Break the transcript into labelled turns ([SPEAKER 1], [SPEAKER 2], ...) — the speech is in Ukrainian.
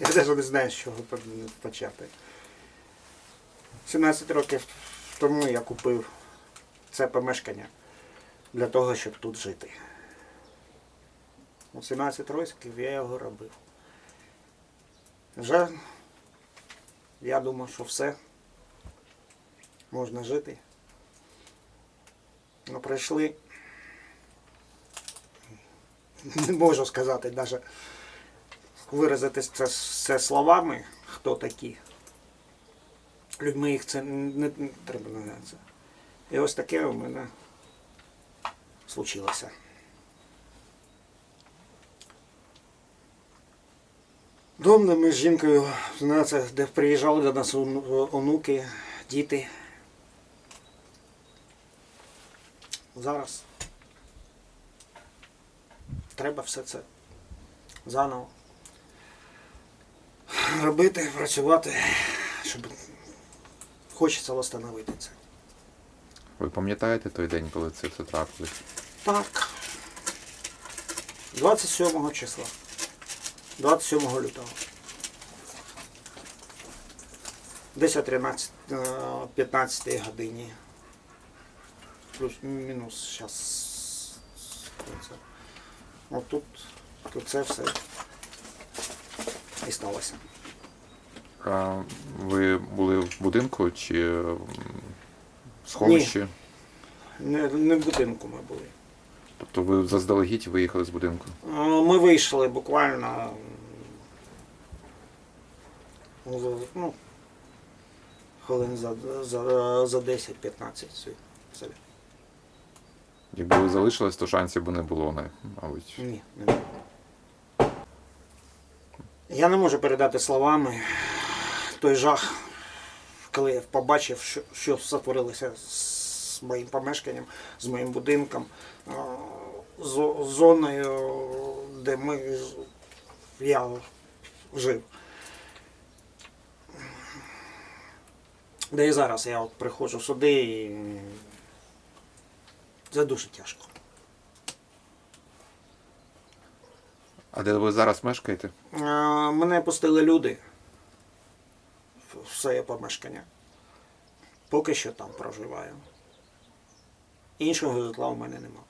[SPEAKER 1] Я навіть не знаю, з чого почати. 17 років тому я купив це помешкання для того, щоб тут жити. У 17 років я його робив. Вже я думав, що все. Можна жити. Ну, прийшли. Не можу сказати навіть виразити це, це словами, хто такі. Людьми їх це не, не треба називатися. І ось таке у мене случилося. Дом, де ми з жінкою, де приїжджали до нас онуки, діти. Зараз треба все це заново робити, працювати, щоб хочеться встановити це.
[SPEAKER 2] Ви пам'ятаєте той день, коли це все трапилось?
[SPEAKER 1] Так. 27 числа. 27 лютого. Десь о 13, е, 15 годині. Плюс-мінус зараз. От тут, тут це все і сталося.
[SPEAKER 2] Ви були в будинку чи в сховищі?
[SPEAKER 1] Не, не в будинку ми були.
[SPEAKER 2] Тобто ви заздалегідь виїхали з будинку?
[SPEAKER 1] Ми вийшли буквально ну, хвилин за, за, за 10-15 звідси.
[SPEAKER 2] Якби ви залишились, то шансів би не було, не, мабуть.
[SPEAKER 1] Ні, не було. Я не можу передати словами той жах, коли я побачив, що, що сотворилося з моїм помешканням, з моїм будинком, з зоною, де ми, я жив. Де і зараз я от приходжу сюди і це дуже тяжко.
[SPEAKER 2] А де ви зараз мешкаєте?
[SPEAKER 1] Мене пустили люди своє помешкання. Поки що там проживаю. Іншого житла в мене нема.